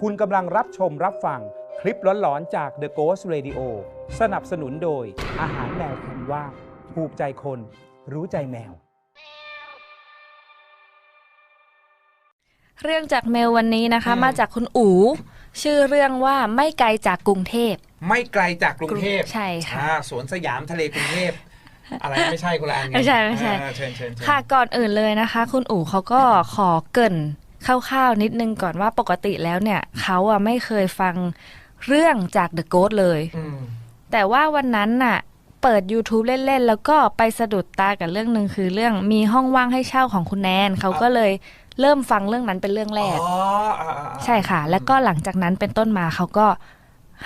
คุณกำลังรับชมรับฟังคลิปหลอนๆจาก The Ghost Radio สนับสนุนโดย อาหารแมวคุณว่าถูกใจคน รู้ใจแมว เรื่องจากเมลวันนี้นะคะอืมมาจากคุณอู๋ชื่อเรื่องว่าไม่ไกลจากกรุงเทพ ไม่ไกลจากกรุงเทพใช่ค่ะอ่าสวนสยามทะเลกรุงเทพอะไรไม่ใช่คนละอันงไม่ใช่ไม่ใช่ อ่าเชิญเชิญเชิญค่ะก่อนอื่นเลยนะคะ คุณอู๋เขาก็ขอเกริน คร่าวๆนิดนึงก่อนว่าปกติแล้วเนี่ยเขาอะไม่เคยฟังเรื่องจาก The Ghost เลยอืมแต่ว่าวันนั้นน่ะ เปิด YouTube เล่น ๆ แล้วก็ไปสะดุดตากับเรื่องหนึ่งคือเรื่องมีห้องว่างให้เช่าของคุณแนนเขาก็เลยเริ่มฟังเรื่องนั้นเป็นเรื่องแรกอ๋ออ่าอ่าอ่าใช่ค่ะ แล้วก็หลังจากนั้นเป็นต้นมาเขาก็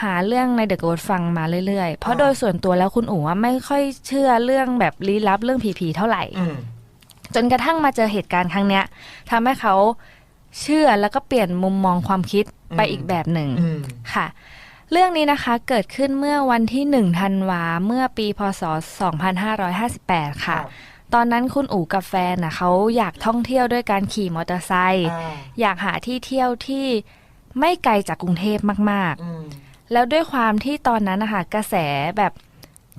หาเรื่องในเดอะโกดฟังมาเรื่อยๆ เพราะโดยส่วนตัวแล้วคุณอู๋ว่าไม่ค่อยเชื่อเรื่องแบบลี้ลับเรื่องผีๆเท่าไหร่อืมจนกระทั่งมาเจอเหตุการณ์ครั้งเนี้ยทำให้เขา เชื่อแล้วก็เปลี่ยนมุมมองความคิดไปอีกแบบหนึ่งอืมค่ะ เรื่องนี้นะคะเกิดขึ้นเมื่อวันที่ 1 ธันวาเมื่อปีพศ 2558 ค่ะ ตอนนั้นคุณอู๋กับแฟนน่ะเขาอยากท่องเที่ยวด้วยการขี่มอเตอร์ไซค์อ่าอยากหาที่เที่ยวที่ไม่ไกลจากกรุงเทพมากอืมๆแล้วด้วยความที่ตอนนั้นนะคะกระแสแบบ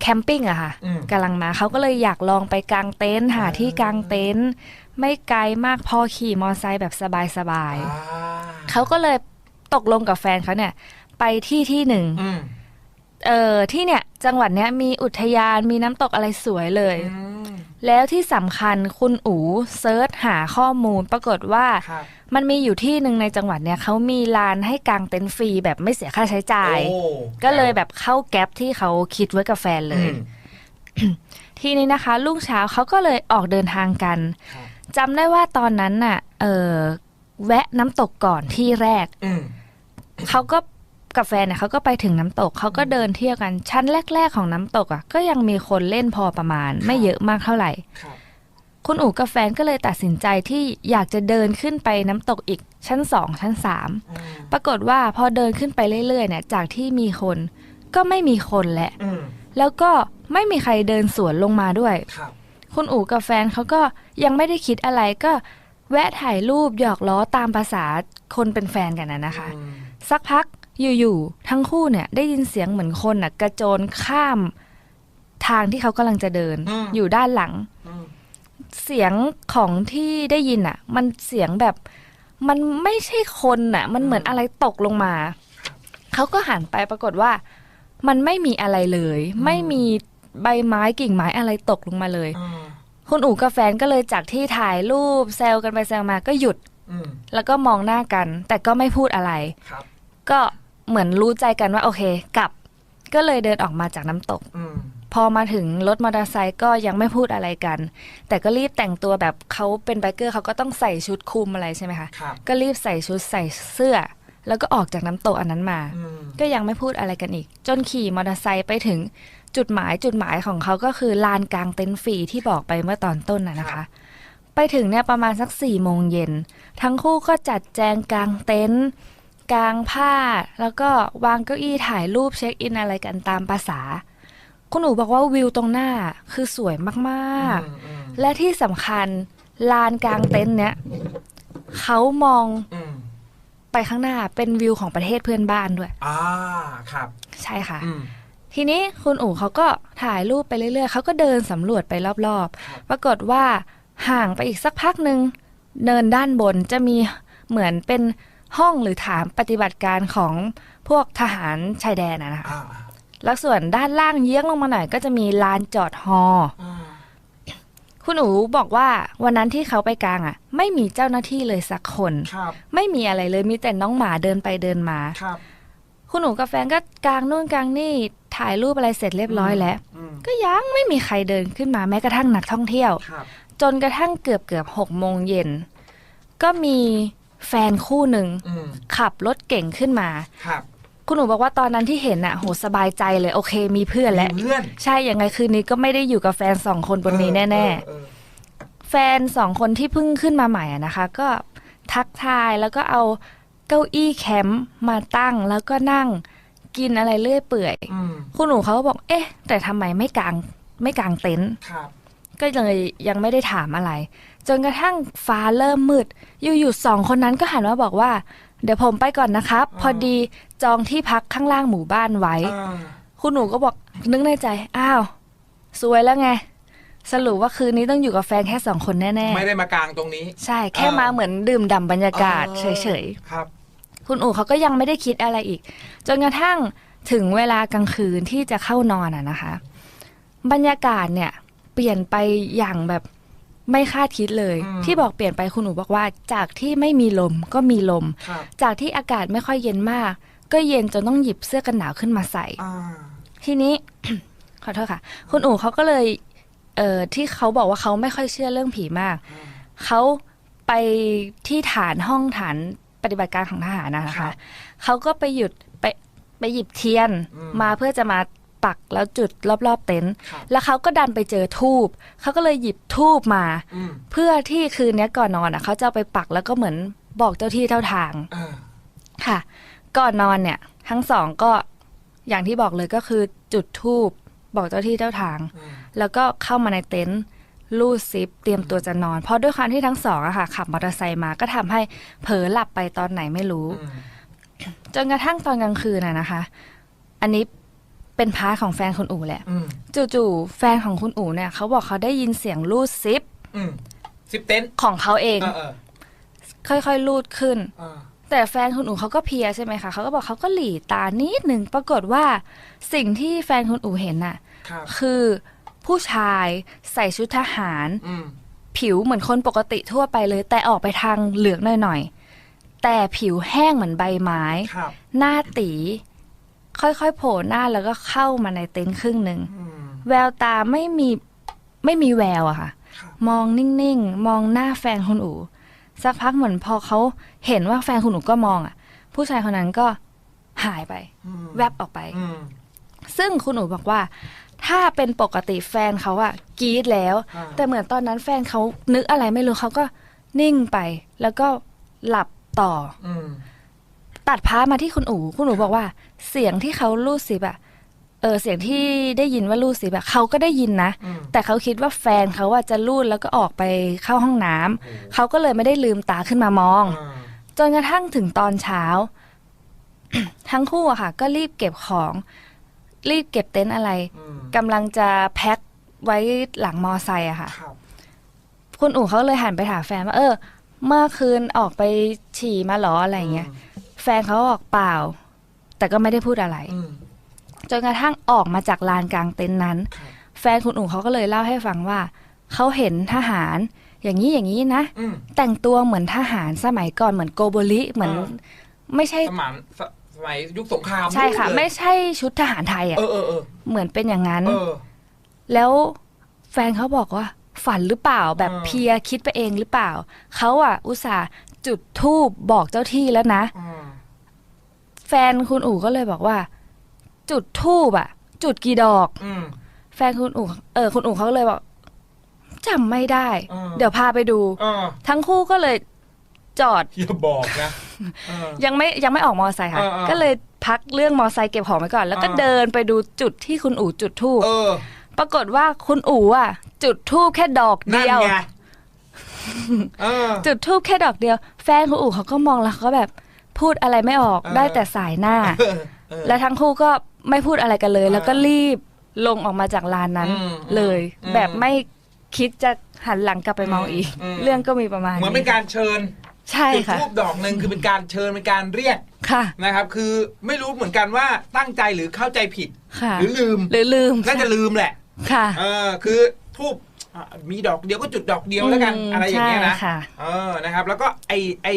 แคมปิ้งอะค่ะอืมกำลังมาเขาก็เลยอยากลองไปกางเต็นท์หาที่กางเต็นท์ ไม่ไกลมากพอขี่มอไซค์แบบสบายอ่าๆเขาก็เลยตกลงกับแฟนเขาเนี่ย ไปที่ที่หนึ่งอืมเออที่เนี่ย จังหวัดเนี้ยมีอุทยานมีน้ำตกอะไรสวยเลยอืมแล้วที่สำคัญคุณอู๋เซิร์ชหาข้อมูลปรากฏว่าครับมันมีอยู่ที่หนึ่งในจังหวัดเนี้ยเขามีลานให้กางเต็นท์ฟรีแบบไม่เสียค่าใช้จ่ายโอ้ก็เลยแบบเข้าแก๊ปที่เขาคิดไว้กับแฟนเลอืยมทีนี้นะคะรุ่งเช้าเขาก็เลยออกเดินทางกัน ครับ จำได้ว่าตอนนั้นน่ะ เออแวะน้ำตกก่อนที่แรกอืมเขาก็กับแฟนเนี่ยเขาก็ไปถึงน้ำตกเขาก็เดินเที่ยวกันชั้นแรก ๆ ของน้ำตกอะ ก็ยังมีคนเล่นพอประมาณ ไม่เยอะมากเท่าไหร่ครับคุณอู๋กับแฟนก็เลยตัดสินใจที่อยากจะเดินขึ้นไปน้ำตกอีกชั้นสองชั้นสามอืมปรากฏว่าพอเดินขึ้นไปเรื่อยๆเนี่ย จากที่มีคนก็ไม่มีคนแหละอืมแล้วก็ไม่มีใครเดินสวนลงมาด้วยครับ คุณอู๋กับแฟนเขาก็ยังไม่ได้คิดอะไรก็แวะถ่ายรูปหยอกล้อตามภาษาคนเป็นแฟนกันนะนะคะอืมสักพักอยู่ๆทั้งคู่เนี่ย ได้ยินเสียงเหมือนคนน่ะ กระโจนข้ามทางที่เขากำลังจะเดิน อยู่ด้านหลังอืมเสียงของที่ได้ยินอะ มันเสียงแบบมันไม่ใช่คนน่ะ มันเหมือนอะไรตกลงมา เขาก็หันไปปรากฏว่า มันไม่มีอะไรเลย ไม่มี ใบไม้กิ่งไม้อะไรตกลงมาเลยอืมคุณอู๋กับแฟนก็เลยจากที่ถ่ายรูปแซวกันไปแซวมาก็หยุดอืมแล้วก็มองหน้ากัน แต่ก็ไม่พูดอะไรครับ ก็เหมือนรู้ใจกันว่าโอเค กลับ ก็เลยเดินออกมาจากน้ำตกอืมพอมาถึงรถมอเตอร์ไซค์ก็ยังไม่พูดอะไรกัน แต่ก็รีบแต่งตัวแบบเขาเป็นไบเกอร์เขาก็ต้องใส่ชุดคลุมอะไรใช่ไหมคะครับก็รีบใส่ชุดใส่เสื้อ แล้วก็ออกจากน้ำตกอันนั้นมาอืมก็ยังไม่พูดอะไรกันอีก จนขี่มอเตอร์ไซค์ไปถึง จุดหมายจุดหมายของเขาก็คือลานกลางเต็นท์ฟรีที่บอกไปเมื่อตอนต้นน่ะนะคะ ไปถึงเนี่ยประมาณสักสี่โมงเย็น ทั้งคู่ก็จัดแจงกลางเต็นท์กลางผ้า แล้วก็วางเก้าอี้ถ่ายรูปเช็คอินอะไรกันตามภาษา คุณหนูบอกว่าวิวตรงหน้าคือสวยมากอืมอืมๆและที่สำคัญลานกลางเต็นท์เนี่ยเขามองอืมไปข้างหน้าเป็นวิวของประเทศเพื่อนบ้านด้วย อ่า ครับ ใช่ค่ะอืม ทีนี้คุณอู๋เขาก็ถ่ายรูปไปเรื่อยๆ เขาก็เดินสำรวจไปรอบครับๆ ปรากฏว่าห่างไปอีกสักพักหนึ่งเนินด้านบนจะมีเหมือนเป็นห้องหรือฐานปฏิบัติการของพวกทหารชายแดนนะนะคะอ่าแล้วส่วนด้านล่างเยื้องลงมาหน่อยก็จะมีลานจอดฮออ่าคุณอู๋บอกว่าวันนั้นที่เขาไปกลางอะ ไม่มีเจ้าหน้าที่เลยสักคนครับไม่มีอะไรเลยมีแต่น้องหมาเดินไปเดินมาครับ คุณหนูกับแฟนก็กางนู่นกางนี่ถ่ายรูปอะไรเสร็จเรียบร้อยแล้วอืมก็ยังไม่มีใครเดินขึ้นมาแม้กระทั่งนักท่องเที่ยวครับจนกระทั่งเกือบเกือบหกโมงเย็น ก็มีแฟนคู่หนึ่งอืมขับรถเก่งขึ้นมาครับคุณหนูบอกว่าตอนนั้นที่เห็นอะโหสบายใจเลย โอเค มีเพื่อนแล้วมีเพื่อนใช่ยังไงคืนนี้ก็ไม่ได้อยู่กับแฟนสองคนบนนี้แน่เออเออๆแฟนสองคนที่เพิ่งขึ้นมาใหม่อะนะคะ ก็ทักทายแล้วก็เอา เก้าอี้แคมป์มาตั้งแล้วก็นั่ง กินอะไรเลื่อยเปื่อย อืมคุณหนูเขาก็บอก เอ๊ะ แต่ทำไมไม่กางไม่กางเต็นท์ ครับ ก็เลยยังไม่ได้ถามอะไร จนกระทั่งฟ้าเริ่มมืด อยู่ๆสองคนนั้นก็หันมาบอกว่า เดี๋ยวผมไปก่อนนะครับ พอดีจองที่พักข้างล่างหมู่บ้านไว้ อ่า คุณหนูก็บอกนึกในใจ อ้าว สวยแล้วไง สรุปว่าคืนนี้ต้องอยู่กับแฟนแค่สองคนแน่ ไม่ได้มากลางตรงนี้ ๆ ใช่แค่เออ มาเหมือนดื่มด่ำบรรยากาศอเฉอยครับๆ คุณอู๋เขาก็ยังไม่ได้คิดอะไรอีก จนกระทั่งถึงเวลากลางคืนที่จะเข้านอนอะนะคะ บรรยากาศเนี่ย เปลี่ยนไปอย่างแบบไม่คาดคิดเลยอืมที่บอกเปลี่ยนไปคุณอู๋บอกว่า จากที่ไม่มีลมก็มีลมครับจากที่อากาศไม่ค่อยเย็นมาก ก็เย็นจนต้องหยิบเสื้อกันหนาวขึ้นมาใส่อ่าทีนี้ ขอโทษค่ะ คุณอู๋เขาก็เลย เอ่อที่เขาบอกว่าเขาไม่ค่อยเชื่อเรื่องผีมากอืมเขาไปที่ฐานห้องฐาน ปฏิบัติการของทหารนะครัคะบ เขาก็ไปหยุดไปไปหยิบเทียนอืม มาเพื่อจะมาปักแล้วจุดรอบๆเต็นท์ครับแล้วเขาก็ดันไปเจอทูบเขาก็เลยหยิบทูบมา อืมเพื่อที่คืนนี้ก่อนนอนอะเขาจะเอาไปปักแล้วก็เหมือนบอกเจ้าที่เจ้าทางอ่าค่ะ ก่อนนอนเนี่ย ทั้งสองก็อย่างที่บอกเลยก็คือจุดทูบบอกเจ้าที่เจ้าทาง อืมแล้วก็เข้ามาในเต็นท์ ลูดซิปเตรียมตัวจะนอน เพราะด้วยความที่ทั้งสองอะค่ะ ขับมอเตอร์ไซค์มาก็ทำให้เผลอหลับไปตอนไหนไม่รู้อืมจนกระทั่งตอนกลางคืนอะนะคะ อันนี้เป็นพาร์ทของแฟนคุณอู๋แหละอืมจู่ๆแฟนของคุณอู๋เนี่ยเขาบอกเขาได้ยินเสียงลูดซิปอืมสิบเต็นท์ของเขาเองเออเออค่อยๆลูดขึ้นเออแต่แฟนคุณอู๋เขาก็เพลียใช่ไหมคะเขาก็บอกเขาก็หลีตานิดหนึ่งปรากฏว่าสิ่งที่แฟนคุณอู๋เห็นน่ะครับคือ ผู้ชายใส่ชุดทหารอืมผิวเหมือนคนปกติทั่วไปเลย แต่ออกไปทางเหลืองหน่อยๆ แต่ผิวแห้งเหมือนใบไม้ครับหน้าตี ค่อยๆโผล่หน้าแล้วก็เข้ามาในเต็นท์ครึ่งหนึ่งอืมแววตาไม่มีไม่มีแววอะค่ะครับมองนิ่งๆ มองหน้าแฟนคุณอู๋สักพักเหมือนพอเขาเห็นว่าแฟนคุณอู๋ก็มองอะผู้ชายคนนั้นก็หายไปอืมแวบออกไปอืมซึ่งคุณอู๋บอกว่า ถ้าเป็นปกติแฟนเขาอะกรีดแล้วอ่าแต่เหมือนตอนนั้นแฟนเขานึกอะไรไม่รู้เขาก็นิ่งไป แล้วก็หลับต่ออืมตัดพามาที่คุณอู๋คุณอู๋บอกว่า เสียงที่เขาลูดซิบอะเออเสียงที่ได้ยินว่าลูดซิบอะเขาก็ได้ยินนะอืมแต่เขาคิดว่าแฟนเขาอะจะลูดแล้วก็ออกไปเข้าห้องน้ำโอ้โหเขาก็เลยไม่ได้ลืมตาขึ้นมามองอ่าจนกระทั่งถึงตอนเช้า ทั้งคู่อะค่ะ ก็รีบเก็บของ รีบเก็บเต็นท์อะไรอืมกำลังจะแพ็คไว้หลังมอไซค์อะค่ะครับคุณอู๋เขาเลยหันไปถามแฟนว่าเออ เมื่อคืนออกไปฉี่มาเหรออะไรเงี้ยแฟนเขาบอกเปล่า แต่ก็ไม่ได้พูดอะไรอืมจนกระทั่งออกมาจากลานกลางเต็นท์นั้นครับแฟนคุณอู๋เขาก็เลยเล่าให้ฟังว่าเขาเห็นทหาร อย่างนี้อย่างนี้นะอืมแต่งตัวเหมือนทหารสมัยก่อนเหมือนโกโบริเหมือนอ่าไม่ใช่สมัยส สมัยยุคสงครามใช่ค่ะเลยไม่ใช่ชุดทหารไทยอะเออเออเออเหมือนเป็นอย่างนั้นเออแล้วแฟนเขาบอกว่า ฝันหรือเปล่าแบบอ่าเพลียคิดไปเองหรือเปล่า เขาอะ อุตส่าห์จุดธูปบอกเจ้าที่แล้วนะอืมแฟนคุณอู๋ก็เลยบอกว่า จุดธูปอะ จุดกี่ดอกอืมแฟนคุณอู๋เออคุณอู๋เขาก็เลยบอกจำไม่ได้อ่าเดี๋ยวพาไปดูเออทั้งคู่ก็เลยจอดอย่าบอกนะเออ ยังไม่ยังไม่ออกมอไซค์ค่ะอ่าอ่าก็เลยพักเรื่องมอไซค์เก็บของไว้ก่อน แล้วก็อ่าเดินไปดูจุดที่คุณอู๋จุดทูบเออปรากฏว่าคุณอู๋อะ จุดทูบแค่ดอกนั่นเดียวไงเออจุดทูบแค่ดอกเดียว แฟนคุณอู๋เขาก็มองแล้วเขาก็แบบพูดอะไรไม่ออกเออได้แต่สายหน้าเออเออและทั้งคู่ก็ไม่พูดอะไรกันเลยอ่าแล้วก็รีบลงออกมาจากลานนั้นอืมเลยอืมแบบไม่คิดจะหันหลังกลับไปมองอีกอืมเรื่องก็มีประมาณเหมือนเป็นการเชิญ ใช่จุดค่ะทูบดอกหนึ่งคือเป็นการเชิญเป็นการเรียกค่ะ นะครับ คือไม่รู้เหมือนกันว่าตั้งใจหรือเข้าใจผิด ค่ะ หรือลืมหรือลืมน่าจะลืมแหละค่ะ เออคือทูบอะมีดอกเดียวก็จุดดอกเดียวแล้วกันมอะไรอย่างเงี้ยนะใช่ค่ะ เออนะครับ แล้วก็ไอไอ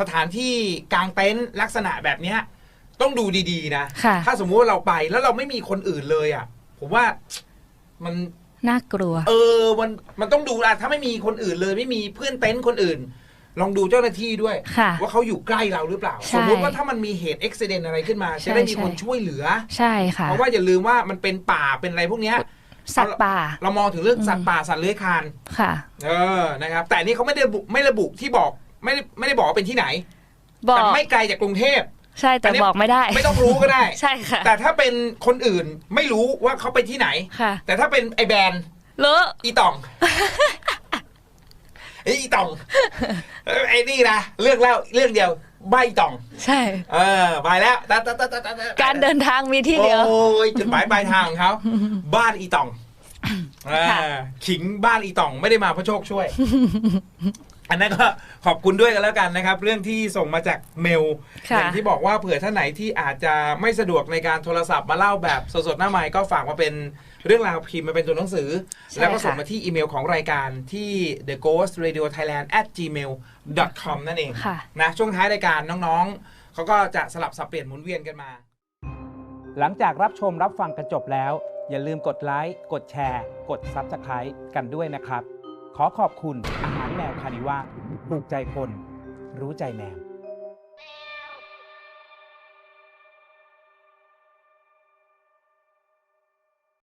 สถานที่กลางเต็นท์ลักษณะแบบเนี้ยต้องดูดีๆนะ ค่ะ ถ้าสมมุติว่าเราไปแล้วเราไม่มีคนอื่นเลยอะ ผมว่ามัน น่ากลัว เออมันมันต้องดูอะถ้าไม่มีคนอื่นเลย ไม่มีเพื่อนเต็นท์คนอื่น ลองดูเจ้าหน้าที่ด้วย ค่ะ ว่าเขาอยู่ใกล้เราหรือเปล่า ใช่ สมมติว่าถ้ามันมีเหตุอุบิเหตุอะไรขึ้นมาใช่จะได้มีใช่คนช่วยเหลือ ใช่ค่ะ เพราะว่าอย่าลืมว่ามันเป็นป่าเป็นอะไรพวกเนี้ย สัตว์ป่า เรามองถึงเรื่องอืมสัตว์ป่าสัตว์เลื้อยคลาน ค่ะ เออ นะครับ แต่อันนี่เขาไม่ได้ระบุไม่ระบุที่บอกไม่ได้ไม่ได้บอกว่าเป็นที่ไหน บอแต่ก ไม่ไกลจากกรุงเทพ ใช่แต่อันนี้ บอกไม่ได้ ไม่ต้องรู้ก็ได้ ใช่ค่ะ แต่ถ้าเป็นคนอื่นไม่รู้ว่าเขาไปที่ไหน ค่ะ แต่ถ้าเป็นไอแบรนด์เลอะอีตอง ไออีตองเออไอ้นี่นะเรื่องเล่าเรื่องเดียวใบต่อง ใช่ เออไปแล้วตะตะตะตะตะตะการเดินทางมีที่เดียวโอ้ยจุดหมายปลายทางของเขาบ้านอีต่องเออค่ะขิงบ้านอีต่องไม่ได้มาเพราะโชคช่วย อันนั้นก็ขอบคุณด้วยกันแล้วกันนะครับ เรื่องที่ส่งมาจากเมลค่ะอย่างที่บอกว่าเผื่อท่านไหนที่อาจจะไม่สะดวกในการโทรศัพท์มาเล่าแบบสดๆหน้าไมค์ก็ฝากมาเป็น เรื่องราวพิมพ์มาเป็นตัวหนังสือใช่แล้วก็ส่งค่ะมาที่อีเมลของรายการที่ the ghost radio thailand at gmail com นั่นเองค่ะนะช่วงท้ายรายการน้องๆเขาก็จะสลับสับเปลี่ยนหมุนเวียนกันมา หลังจากรับชมรับฟังกันจบแล้ว อย่าลืมกดไลค์กดแชร์ กด Subscribe กันด้วยนะครับ ขอขอบคุณอาหารแมวคานิว่าถูกใจคน รู้ใจแมว